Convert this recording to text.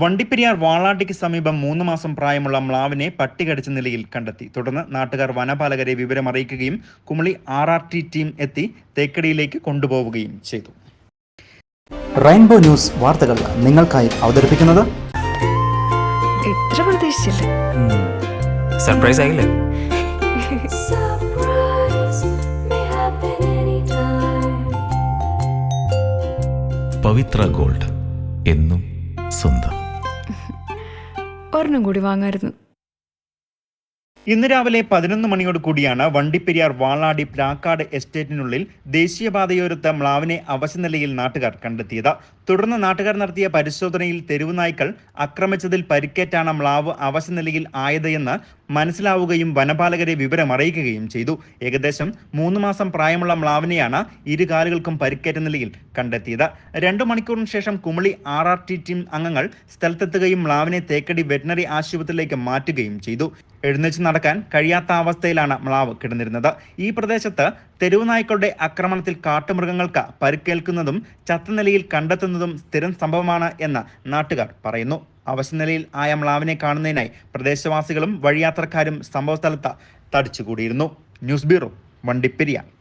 വണ്ടിപ്പെരിയാർ വാളാട്ടിക്ക് സമീപം മൂന്ന് മാസം പ്രായമുള്ള മ്ലാവിനെ പട്ടികടിച്ച നിലയിൽ കണ്ടെത്തി. തുടർന്ന് നാട്ടുകാർ വനപാലകരെ വിവരമറിയിക്കുകയും Kumily R R T team എത്തി തേക്കടിയിലേക്ക് കൊണ്ടുപോവുകയും ചെയ്തു. റെയിൻബോ ന്യൂസ് വാർത്തകൾ നിങ്ങൾക്കായി അവതരിപ്പിക്കുന്നത് എത്ര പ്രതീക്ഷിച്ചില്ല? സർപ്രൈസ് ആയില്ലേ. പവിത്ര ഗോൾഡ് എന്നും സ്വന്തം. ഒരെണ്ണം കൂടി വാങ്ങായിരുന്നു. ഇന്ന് രാവിലെ പതിനൊന്ന് മണിയോട് കൂടിയാണ് വണ്ടിപ്പെരിയാർ വാളാടി പ്ലാക്കാട് എസ്റ്റേറ്റിനുള്ളിൽ ദേശീയപാതയോരത്ത് മ്ലാവിനെ അവശനിലയിൽ നാട്ടുകാർ കണ്ടെത്തിയത്. തുടർന്ന് നാട്ടുകാർ നടത്തിയ പരിശോധനയിൽ തെരുവ് നായ്ക്കൾ ആക്രമിച്ചതിൽ പരിക്കേറ്റാണ് മ്ലാവ് അവശനിലയിൽ നിലയിൽ ആയതെന്ന് മനസ്സിലാവുകയും വനപാലകരെ വിവരമറിയിക്കുകയും ചെയ്തു. ഏകദേശം മൂന്ന് മാസം പ്രായമുള്ള മ്ലാവിനെയാണ് ഇരുകാലുകൾക്കും പരിക്കേറ്റ നിലയിൽ കണ്ടെത്തിയത്. രണ്ടു മണിക്കൂറിന് ശേഷം Kumily R R T team അംഗങ്ങൾ സ്ഥലത്തെത്തുകയും മ്ലാവിനെ തേക്കടി വെറ്റിനറി ആശുപത്രിയിലേക്ക് മാറ്റുകയും ചെയ്തു. എഴുന്നേറ്റ് നടക്കാൻ കഴിയാത്ത അവസ്ഥയിലാണ് മ്ലാവ് കിടന്നിരുന്നത്. ഈ പ്രദേശത്ത് തെരുവ് നായ്ക്കളുടെ ആക്രമണത്തിൽ കാട്ടുമൃഗങ്ങൾക്ക് പരിക്കേൽക്കുന്നതും ചത്ത നിലയിൽ കണ്ടെത്തുന്നതും സ്ഥിരം സംഭവമാണ് എന്ന് നാട്ടുകാർ പറയുന്നു. അവശനിലയിൽ ആയ മ്ലാവിനെ കാണുന്നതിനായി പ്രദേശവാസികളും വഴിയാത്രക്കാരും സംഭവസ്ഥലത്ത് തടിച്ചുകൂടിയിരുന്നു. News bureau Vandiperiyar.